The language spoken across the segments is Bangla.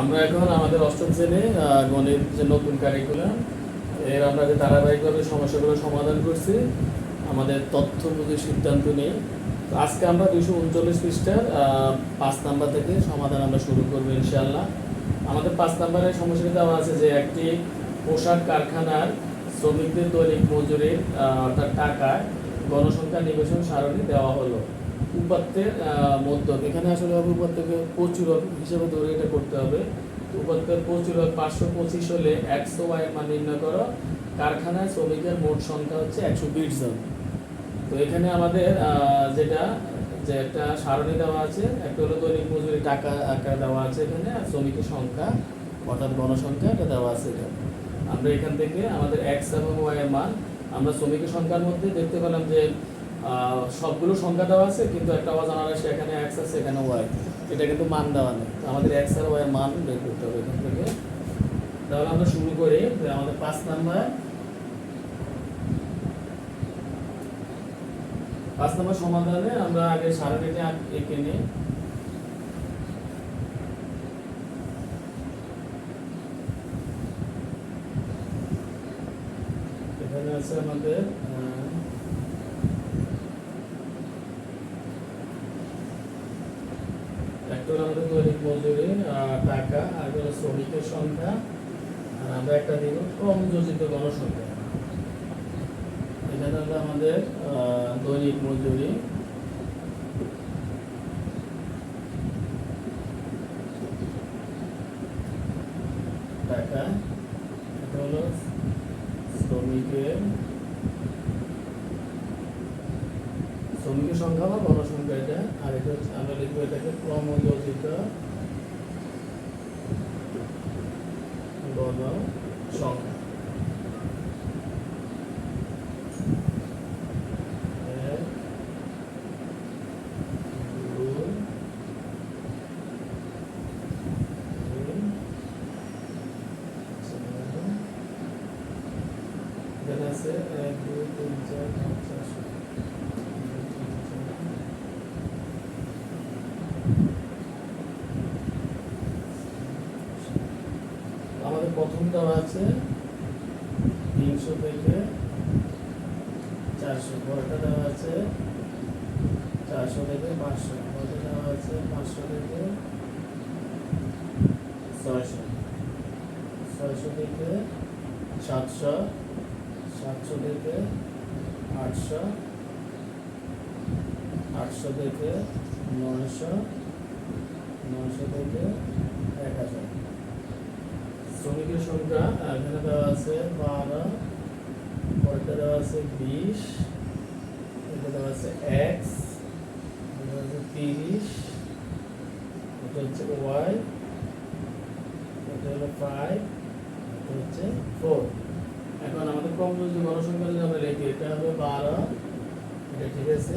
আমরা এখন আমাদের অষ্টম শ্রেণি গণিত যে নতুন কারিকুলাম এর আমরা যে ধারাবাহিকভাবে সমস্যাগুলো সমাধান করছি, আমাদের তথ্য বুঝে সিদ্ধান্ত নিয়ে তো আজকে আমরা দুশো উনচল্লিশ পৃষ্ঠার পাঁচ নাম্বার থেকে সমাধান আমরা শুরু করব ইনশাআল্লাহ। আমাদের পাঁচ নাম্বারের সমস্যাটা দেওয়া আছে যে একটি পোশাক কারখানার শ্রমিকদের দৈনিক মজুরির অর্থাৎ টাকায় গণসংখ্যা নিবেশন সারণী দেওয়া হলো। উপাত্তের মধ্যক। এখানে আসলে হবে উপাত্তকে প্রচুরক হিসেবে ধরে এটা করতে হবে। উপাত্তের প্রচুরক পাঁচশো পঁচিশ হলে একশো ওয়াই মান নির্ণয় করো। কারখানায় শ্রমিকের মোট সংখ্যা হচ্ছে একশো বিশ জন। তো এখানে আমাদের যেটা, যে একটা সারণী দেওয়া আছে, একটা হলো দৈনিক মজুরি টাকা আকার দেওয়া আছে এখানে, আর শ্রমিকের সংখ্যা, অর্থাৎ গণসংখ্যা এটা দেওয়া আছে এখানে। আমরা এখান থেকে আমাদের এক্স এবং ওয়াই এর মান, আমরা শ্রমিকের সংখ্যার মধ্যে দেখতে পেলাম যে সবগুলো সংখ্যা দেওয়া আছে, কিন্তু একটা অজানা রাশি এখানে এক্স আছে, এখানে ওয়াই এটা কিন্তু মান দেওয়া নেই। আমাদের এক্স আর ওয়াই মান বের করতে হবে এখান থেকে। তাহলে আমরা শুরু করি আমাদের পাঁচ নাম্বার। পাঁচ নম্বর সমাধানে আমরা আগে সারণীটা এঁকে নিই। এখানে আছে আমাদের আহ, একটা হলো আমাদের দৈনিক মজুরি আহ, টাকা আর শ্রমিকের সংখ্যা, আর আমরা একটা দিব ক্রমযোজিত গণসংখ্যা এখানে হলো আমাদের দৈনিক মজুরি, টাকা, এটা হলো শ্রমিকের শ্রমিকের সংখ্যা বা গণসংখ্যা এটা, আর এটা হচ্ছে, আমরা লিখব এটাকে ক্রমযোজিত দুই, তিন, আছে এক দুই তিন চার পাঁচ প্রথম দেওয়া আছে, তিনশো থেকে চারশো পরেরটা দেওয়া আছে, চারশো থেকে পাঁচশো পরেরটা দেওয়া আছে পাঁচশো থেকে ছয়শো ছয়শো থেকে সাতশো সাতশো থেকে আটশো আটশো থেকে নয়শো নয়শো থেকে এক হাজার। শ্রমিকের সংখ্যা এখানে দেওয়া আছে বারো, পরেরটা দেওয়া আছে বিশ এটা দেওয়া আছে এক্স এটা হচ্ছে তিরিশ, এটা হচ্ছে ওয়াই এটা হলো ফাইভ এটা হচ্ছে ফোর এখন আমাদের কম যদি গণসংখ্যা যদি আমরা লিখি, এটা হবে বারো, এটা ঠিক আছে।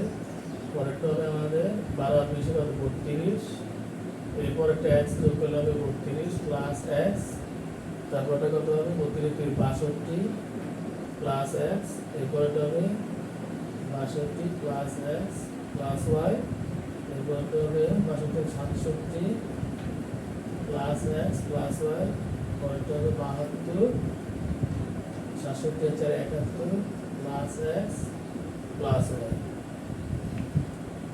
পরেরটা হবে আমাদের বারো আর হবে বত্রিশ এরপর একটা এক্স যোগ করলে হবে বত্রিশ প্লাস এক্স তারপরটা কত হবে বত্রিশ তিন বাষট্টি প্লাস এক্স এরপরটা হবে বাষট্টি প্লাস এক্স প্লাস ওয়াই এরপরটা হবে বাষট্টি সাতষট্টি প্লাস এক্স প্লাস ওয়াই পরেরটা হবে বাহাত্তর, সাতষট্টি চার একাত্তর প্লাস এক্স প্লাস ওয়াই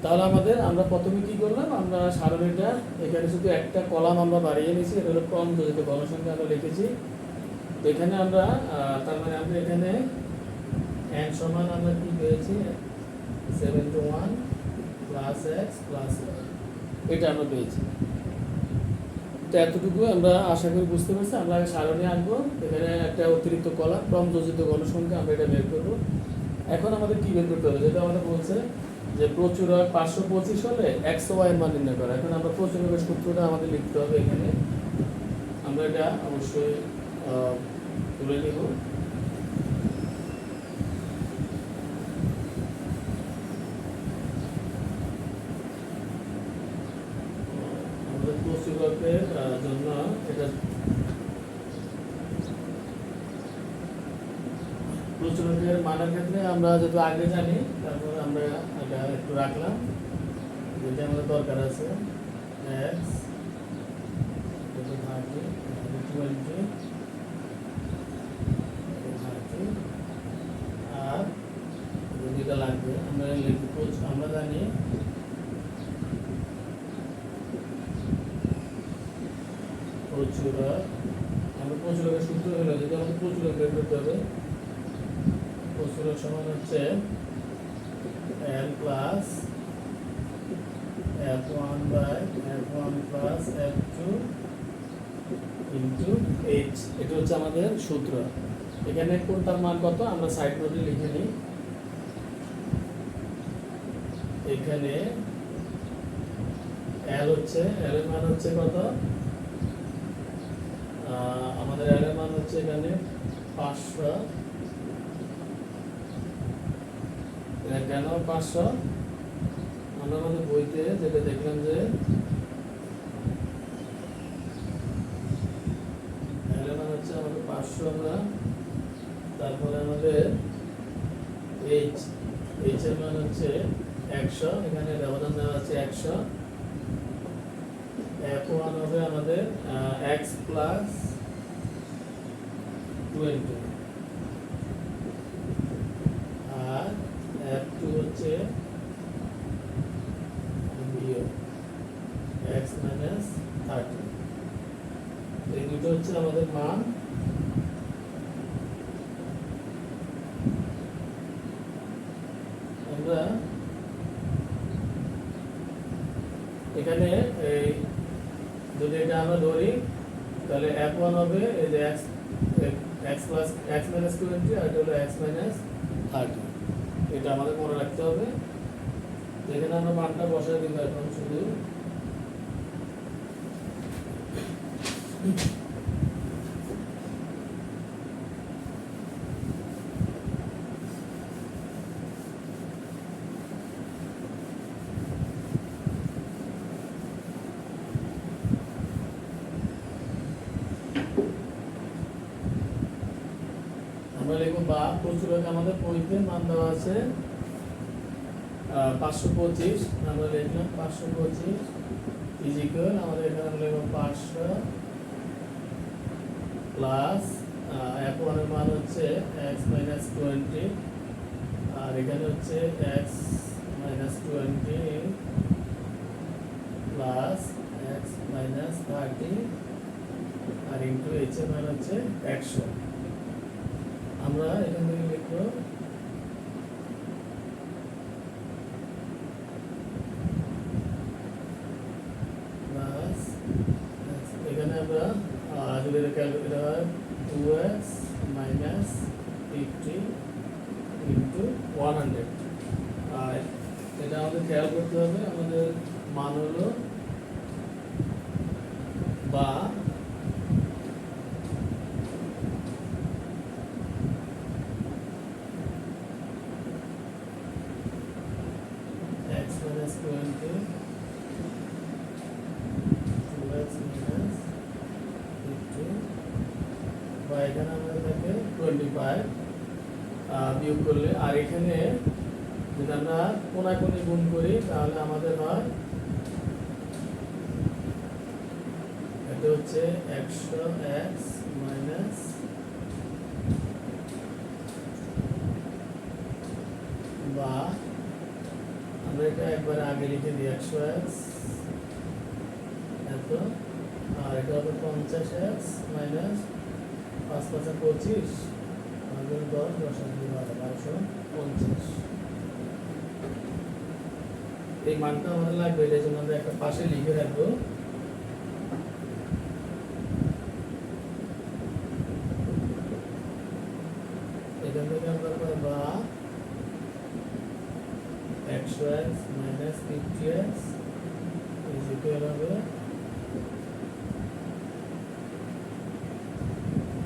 তাহলে আমাদের, আমরা প্রথমে কি করলাম? আমরা সারণীটা এখানে শুধু একটা কলাম আমরা বাড়িয়ে নিয়েছি, এটা হলো ক্রম যোজিত গণসংখ্যা আমরা লিখেছি। তো এখানে আমরা তার মানে আমরা এখানে এন সমান আমরা কি পেয়েছি? Seven two one plus X plus এটা আমরা পেয়েছি। তো এতটুকু আমরা আশা করি বুঝতে পারছি। আমরা আগে সারণী আঁকবো। এখানে একটা অতিরিক্ত কলা ক্রম যোজিত গণসংখ্যা আমরা এটা বের করব। এখন আমাদের কী বের করতে হবে? যেটা আমাদের বলছে যে প্রচুরক পাঁচশো পঁচিশ হলে একশো ওয়াই মান নির্ণয় করা। এখন আমরা প্রচুরকের সূত্রটা আমাদের লিখতে হবে এখানে। আমরা এটা অবশ্যই তুলে নিব। জন্য এটা মানের ক্ষেত্রে আমরা যেহেতু আগে জানি একটু রাখলাম। যদি আমাদের দরকার আছে আর দুটা লাগবে। আমরা আমরা জানি প্রচুর, আমরা প্রচুরাকে সূত্র হলো যদি আমাদের প্রচুরা বের করতে হবে। প্রচুরের সমান হচ্ছে N plus F one by F one plus F two into H এটা হচ্ছে আমাদের সূত্র। এখানে কোনটার মান কত? আমরা সাইড নোটে লিখে নিই। এখানে এল হচ্ছে এল এর মান হচ্ছে কত? আমাদের এল এর মান হচ্ছে এখানে পাঁচশো। কেন পাঁচশো। আমরা আমাদের বইতে যেটা দেখলাম যে এল হচ্ছে আমাদের পাঁচশো আমরা। তারপরে আমাদের এইচ এইচ এর মান হচ্ছে একশো। এখানে ব্যবধান দেওয়া আছে একশো। এফ ওয়ান হবে আমাদের এক্স প্লাস টোয়েন্টি আর এফ টু হচ্ছে এক্স মাইনাস এই দুটো হচ্ছে আমাদের মান। আমরা এখানে এই যদি এটা আমরা ধরি, তাহলে এফ ওয়ান হবে, এই যে X X plus X minus twenty আর এটা হলো এক্স মাইনাস থার্টি এটা আমাদের মনে রাখতে হবে। এখানে আমরা মানটা বসাই দিব এখন শুধু লিখব বা প্রচুরক আমাদের বইতে মান দেওয়া আছে পাঁচশো পঁচিশ, আমরা লিখলাম পাঁচশো পঁচিশ ইজিক্যাল আমাদের এখানে লিখব পাঁচশো। প্লাস এফ ওয়ানের মান হচ্ছে এক্স মাইনাস টোয়েন্টি আর এখানে হচ্ছে X minus twenty plus X minus thirty আর ইন্টু এইচ এর মান হচ্ছে একশো। আমরা এখান থেকে লিখব প্লাস এখানে আমরা আহ, যদি এটা ক্যালকুলেট হয় two X minus fifty into one hundred আর এটা আমাদের খেয়াল করতে হবে আমাদের মান হলো বা x minus 20 2x minus 50 বা এখানে আমাদের থাকে 25 আহ, বিয়োগ করলে আর এখানে যদি আমরা কোনাকুনি গুণ করি তাহলে আমাদের হয় এটা হচ্ছে একশো এক্স মাইনাস বা এটা একবার আগে লিখে দিই একশো এক্স এত, আর এটা হবে পঞ্চাশ এক্স মাইনাস পাঁচ পাঁচা পঁচিশ আমাদের দশ দশ বারোশো পঞ্চাশ। এই মানটা আমাদের লাগবে এটা জন্য আমরা একটা পাশে লিখে রাখব এখান থেকে আমরা পাই বা একশো X minus fifty X is equal হবে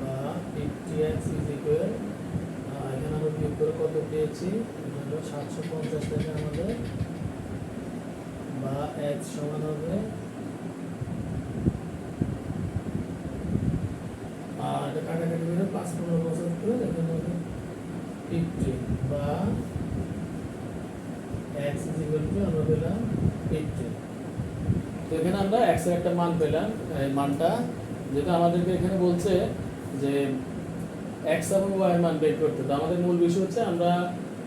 বা ফিফটি এক্স ইজ ইকুয়াল এখানে আমরা বিয়োগ করে কত পেয়েছি। হলো সাতশো পঞ্চাশ থেকে আমাদের। বা এক্স সমান হবে। আর কাটাকাটি করে পাঁচ পনেরো করে এখানে হবে ফিফটি বা is equal to আমরা পেলাম 50 তো এখানে আমরা এর একটা মান পেলাম, এই মানটা, যেটা আমাদেরকে এখানে বলছে যে x এবং এর মান বের করতে তো আমাদের মূল বিষয় হচ্ছে আমরা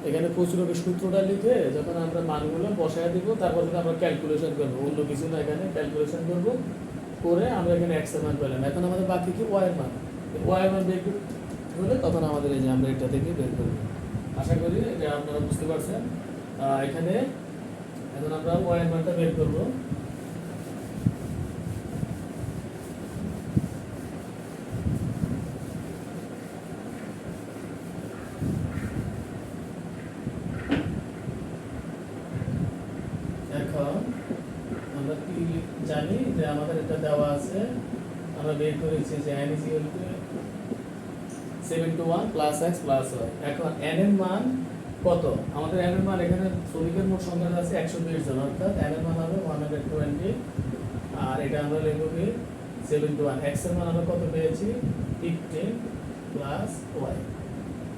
এখানে প্রচুরকের সূত্রটা লিখে যখন আমরা মানগুলো বসায় দিব, তারপর যদি আমরা ক্যালকুলেশন করব। অন্য কিছু না এখানে ক্যালকুলেশন করব। করে আমরা এখানে এক্সের মান পেলাম। এখন আমাদের বাকি কি? ওয়াই মান। ওয়াই মান বের হলে তখন আমাদের এই যে আমরা এটা থেকে বের করব। আশা করি এটা আপনারা বুঝতে পারছেন। এখানে এখন আমরা ওয়াই মানটা বের করব এখন আমরা কি জানি যে আমাদের এটা দেওয়া আছে। আমরা বের করেছি যে n is equal to 7 to 1 plus x plus y এখন n এর মান কত? আমাদের n এর মান এখানে শ্রমিকের মোট সংখ্যা আছে 120 জন, অর্থাৎ n এর মান হবে 120 আর এটা আমরা লিখব কি? 7 to 1 x এর মান আমরা কত পেয়েছি? 15 প্লাস y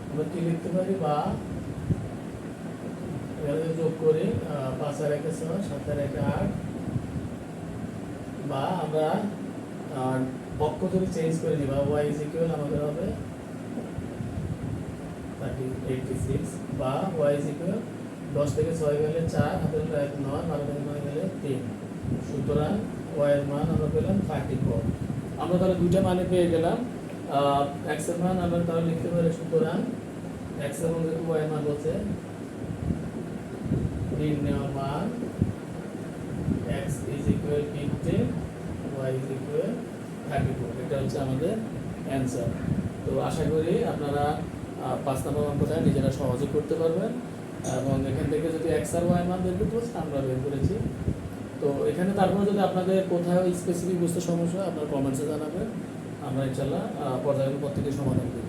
আমরা কি লিখতে পারি? বা যোগ করি পাঁচ আর একে সাত আর একে আট। বা আমরা অক্ষ যদি চেঞ্জ করে নিই, বা ওয়াই ইজ ইকুয়াল আমাদের হবে থার্টি এইটটি সিক্স বা ওয়াই ইজ ইকুয়াল দশ থেকে ছয় গেলে চার, হাতের এক নয় বারো থেকে নয় গেলে তিন। সুতরাং ওয়াই মান আমরা পেলাম থার্টি ফোর আমরা তাহলে দুইটা মানে পেয়ে গেলাম। এক্সের মান আমরা তাহলে লিখতে পারি, সুতরাং এক্স এবং ওয়াই মান বলছে, নির্ণয় মান x is equal 15 y is equal 34 এটা হচ্ছে আমাদের অ্যান্সার তো আশা করি আপনারা পাঁচ নম্বর অঙ্কটা নিজেরা সহজে করতে পারবেন এবং এখান থেকে যদি এক্স আর ওয়াই মান বের করতে পারছেন আমরা বের করেছি। তো এখানে তারপরে যদি আপনাদের কোথাও স্পেসিফিক বুঝতে সমস্যা হয়, আপনার কমেন্টসে জানাবেন। আমরা ইনশাল্লাহ পর্যায়ক্রম প্রত্যেকের সমাধান করব।